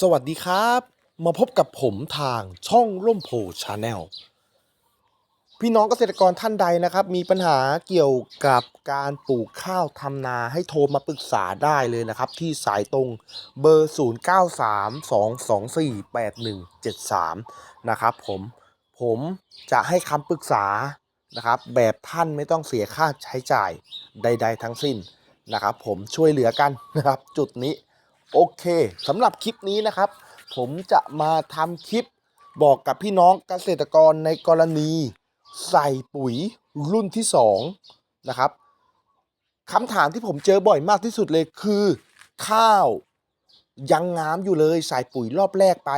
สวัสดีครับ มาพบกับผมทางช่องร่มโพชาแนลพี่น้องเกษตรกรท่านใดนะครับ มีปัญหาเกี่ยวกับการปลูกข้าวทำนาให้โทรมาปรึกษาได้เลยนะครับ ที่สายตรงเบอร์ 0932248173 นะครับผมผมจะให้คำปรึกษานะครับ แบบท่านไม่ต้องเสียค่าใช้จ่ายใด ๆ ทั้งสิ้นนะครับ ผมช่วยเหลือกันนะครับ จุดนี้ โอเคสำหรับคลิปนี้นะครับ ผมจะมาทำคลิปบอกกับพี่น้องเกษตรกรในกรณี ใส่ปุ๋ยรุ่นที่2นะครับคำถามที่ผมเจอบ่อยมากที่สุดเลยคือ ข้าวยังงามอยู่เลยใส่ปุ๋ยรอบแรกไป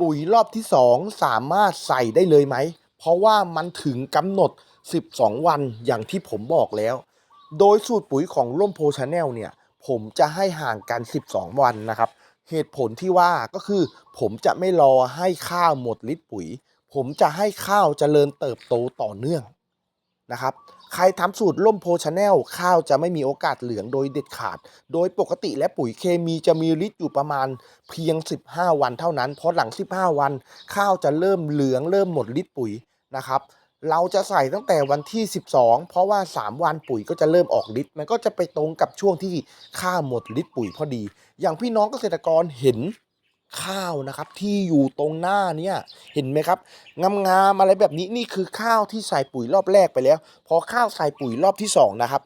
ปุ๋ยรอบที่ 2 สามารถใส่ได้เลยไหม เพราะว่ามันถึงกำหนด 12 วันอย่างที่ผมบอกแล้ว โดยสูตรปุ๋ยของร่มโพชาแนลเนี่ย ผมจะให้ห่างกัน 12 วันนะครับ เหตุผลที่ว่าก็คือผมจะไม่รอให้ข้าวหมดฤทธิ์ปุ๋ย ผมจะให้ข้าวเจริญเติบโตต่อเนื่องนะครับใครทำสูตรล่มโพชาแนลข้าวจะไม่มีโอกาสเหลืองโดยเด็ดขาด โดยปกติและปุ๋ยเคมีจะมีฤทธิ์อยู่ประมาณเพียง 15 วันเท่านั้น เพราะหลัง 15 วัน ข้าวจะเริ่มเหลืองเริ่มหมดฤทธิ์ปุ๋ยนะครับ เราจะใส่ตั้งแต่วันที่ 12 เพราะว่า 3 วันปุ๋ยก็จะเริ่มออกฤทธิ์มันก็จะไปตรงกับช่วงที่ข้าวหมดฤทธิ์ปุ๋ยพอดี อย่างพี่น้องเกษตรกรเห็นข้าวนะครับที่อยู่ตรงหน้าเนี่ยเห็นไหมครับงามๆอะไรแบบนี้นี่คือข้าวที่ใส่ปุ๋ยรอบแรกไปแล้ว พอข้าวใส่ปุ๋ยรอบที่สองนะครับ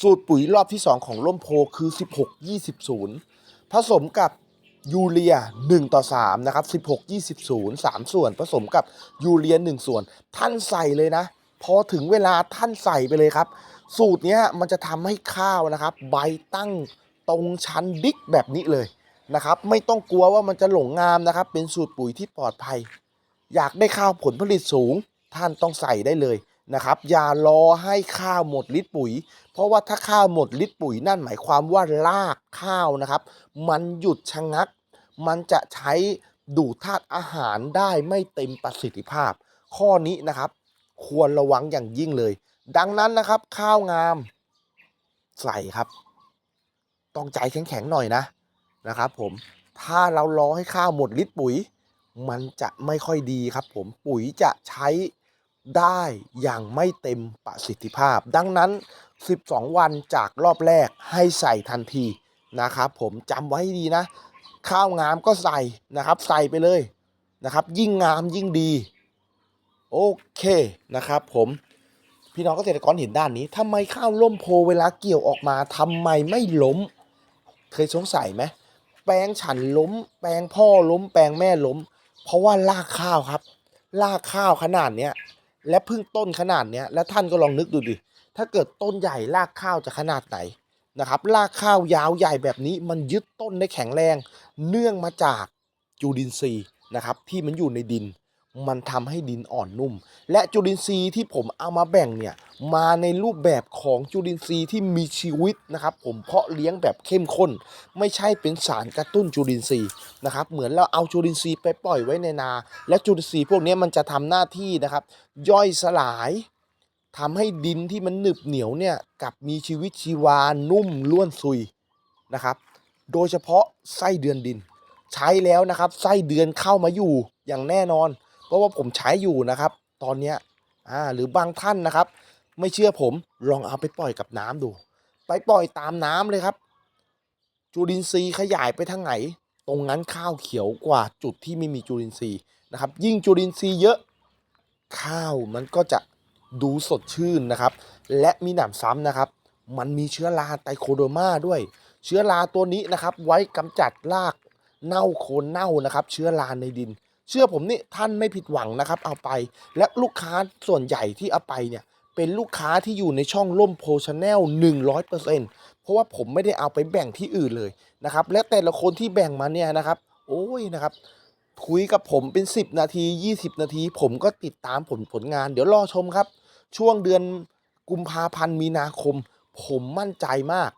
สูตรปุ๋ยรอบที่สองของร่มโพคือ 16 20 0ผสมกับ ยูเรีย 1 ต่อ3นะครับ16 20 0 3 ส่วนผสมกับยูเรีย 1 ส่วน ท่านใส่เลยนะ พอถึงเวลาท่านใส่ไปเลยครับ สูตรนี้มันจะทำให้ข้าวนะครับ ใบตั้งตรงชั้นดิกแบบนี้เลยนะครับ ไม่ต้องกลัวว่ามันจะหลงงามนะครับ เป็นสูตรปุ๋ยที่ปลอดภัย อยากได้ข้าวผลผลิตสูง ท่านต้องใส่ได้เลยนะครับ อย่ารอให้ข้าวหมดฤทธิ์ปุ๋ย เพราะว่าถ้าข้าวหมดฤทธิ์ปุ๋ยนั่นหมายความว่ารากข้าวนะครับ มันหยุดชะงัก มันจะใช้ดูดธาตุอาหารได้ไม่เต็มประสิทธิภาพ ข้อนี้นะครับ ควรระวังอย่างยิ่งเลย ดังนั้นนะครับ ข้าวงามใส่ครับ ต้องใจแข็งๆหน่อยนะนะครับ ผมถ้าเรารอให้ข้าวหมดฤทธิ์ปุ๋ย มันจะไม่ค่อยดีครับ ผมปุ๋ยจะใช้ได้อย่างไม่เต็มประสิทธิภาพ ดังนั้น 12 วันจากรอบแรกให้ใส่ทันทีนะครับ ผมจำไว้ให้ดีนะ ข้าวงามก็ใส่นะครับ ใส่ไปเลยนะครับ ยิ่งงามยิ่งดี โอเคนะครับผมพี่น้องเกษตรกรเห็นด้านนี้ทำไมข้าวล่มโพเวลาเกี่ยวออกมาทำไมไม่ล้ม เคยสงสัยไหมแปลงฉันล้ม แปลงพ่อล้ม แปลงแม่ล้ม เพราะว่ารากข้าวครับรากข้าวขนาดเนี้ยและพึ่งต้นขนาดเนี้ยแล้วท่านก็ลองนึกดูดิถ้าเกิดต้นใหญ่รากข้าวจะขนาดไหน นะครับรากข้าวยาวใหญ่แบบนี้มันยึดต้นได้แข็งแรง เนื่องมาจากจุลินทรีย์นะครับที่มันอยู่ในดิน มันทำให้ดินอ่อนนุ่ม และจุลินทรีย์ที่ผมเอามาแบ่งเนี่ยมาในรูปแบบของจุลินทรีย์ที่มีชีวิตนะครับ ผมเพาะเลี้ยงแบบเข้มข้น ไม่ใช่เป็นสารกระตุ้นจุลินทรีย์นะครับ เหมือนเราเอาจุลินทรีย์ไปปล่อยไว้ในนา และจุลินทรีย์พวกนี้มันจะทำหน้าที่นะครับ ย่อยสลาย ทำให้ดินที่มันหนึบเหนียวเนี่ยกลับมีชีวิตชีวานุ่มล้วนซุยนะครับ โดยเฉพาะไส้เดือนดิน ใช้แล้วนะครับไส้เดือนเข้ามาอยู่อย่างแน่นอน เพราะว่าผมใช้อยู่นะครับ ตอนเนี้ยอ่าหรือบางท่านนะครับ ไม่เชื่อผมลองเอาไปปล่อยกับน้ำดู ไปปล่อยตามน้ำเลยครับ จุลินทรีย์ขยายไปทางไหน ตรงนั้นข้าวเขียวกว่าจุดที่ไม่มีจุลินทรีย์นะครับ ยิ่งจุลินทรีย์เยอะ ข้าวมันก็จะ ดูสดชื่นนะครับ และมีหนำซ้ำนะครับ มันมีเชื้อราไตโคโดมาด้วย เชื้อราตัวนี้นะครับ ไว้กำจัดรากเน่าโคนเน่านะครับ เชื้อราในดิน เชื่อผมนี่ท่านไม่ผิดหวังนะครับ เอาไป และลูกค้าส่วนใหญ่ที่เอาไปเนี่ยเป็นลูกค้าที่อยู่ในช่องร่มโพชแนลหนึ่งร้อยเปอร์เซนต์เพราะว่าผมไม่ได้เอาไปแบ่งที่อื่นเลยนะครับ และแต่ละคนที่แบ่งมาเนี่ยนะครับ โอ้ยนะครับคุยกับผมเป็น 10 นาที 20 นาที ผมก็ติดตามผลผลงาน เดี๋ยวรอชมครับ ช่วงเดือนกุมภาพันธ์มีนาคม ผมมั่นใจมาก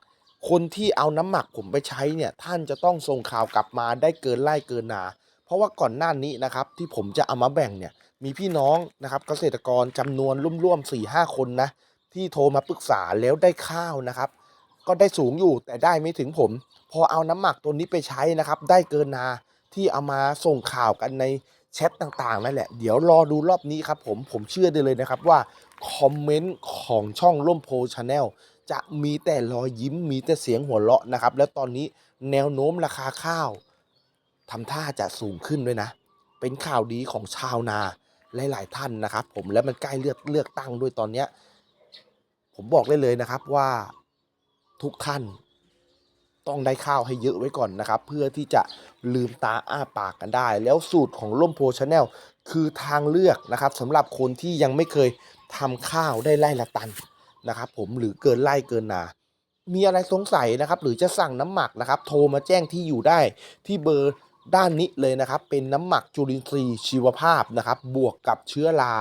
คนที่เอาน้ำหมักผมไปใช้เนี่ยท่านจะต้องส่งข่าวกลับมาได้เกินไล่เกินนา เพราะว่าก่อนหน้านี้นะครับที่ผมจะเอามาแบ่งเนี่ยมีพี่น้องนะครับเกษตรกรจำนวนร่วมๆ4 5คนนะที่โทรมาปรึกษาแล้วได้ข้าวนะครับ ก็ได้สูงอยู่แต่ได้ไม่ถึงผม พอเอาน้ำหมักตัวนี้ไปใช้นะครับ ได้เกินนาที่เอามาส่งข่าวกันใน แชทต่างๆนั่นแหละ เดี๋ยวรอดูรอบนี้ครับผมผมเชื่อได้เลยนะครับว่า คอมเมนต์ของช่องล่มโพชาแนลจะมีแต่รอยยิ้มมีแต่เสียงหัวเราะนะครับ แล้วตอนนี้แนวโน้มราคาข้าวทำท่าจะสูงขึ้นด้วยนะ เป็นข่าวดีของชาวนาหลาย ๆ ท่านนะครับ ผมแล้วมันใกล้เลือกเลือกตั้งด้วยตอนเนี้ยผมบอกได้เลยนะครับว่าทุกท่าน ต้องได้ข้าวให้เยอะไว้ก่อนนะครับ เพื่อที่จะลืมตาอ้าปากกันได้ แล้วสูตรของล่มโพชาแนลคือทางเลือกนะครับสำหรับคนที่ยังไม่เคยทำข้าวได้ไล่ละตันนะครับ ผมหรือเกินไล่เกินนา มีอะไรสงสัยนะครับ หรือจะสั่งน้ำหมักนะครับ โทรมาแจ้งที่อยู่ได้ที่เบอร์ด้านนี้เลยนะครับ เป็นน้ำหมักจุลินทรีย์ชีวภาพนะครับ บวกกับเชื้อรา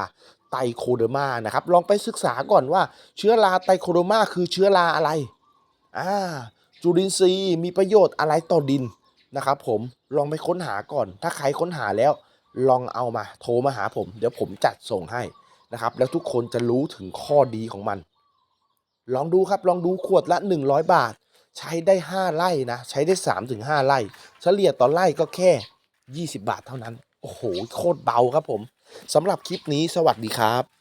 ไตโคเดอร์มานะครับ ลองไปศึกษาก่อนว่าเชื้อราไตโคเดอร์มาคือเชื้อราอะไรอ่า จุลินทรีย์มีประโยชน์อะไรต่อดินนะครับ ผมลองไปค้นหาก่อน ถ้าใครค้นหาแล้วลองเอามาโทรมาหาผม เดี๋ยวผมจัดส่งให้นะครับ แล้วทุกคนจะรู้ถึงข้อดีของมัน ลองดูครับลองดูขวดละ 100 บาท ใช้ได้ 5 ไร่นะ ใช้ได้ 3-5 ไร่ เฉลี่ยต่อไร่ก็แค่ 20 บาทเท่านั้น โอ้โห โคตรเบาครับผมสำหรับคลิปนี้สวัสดีครับ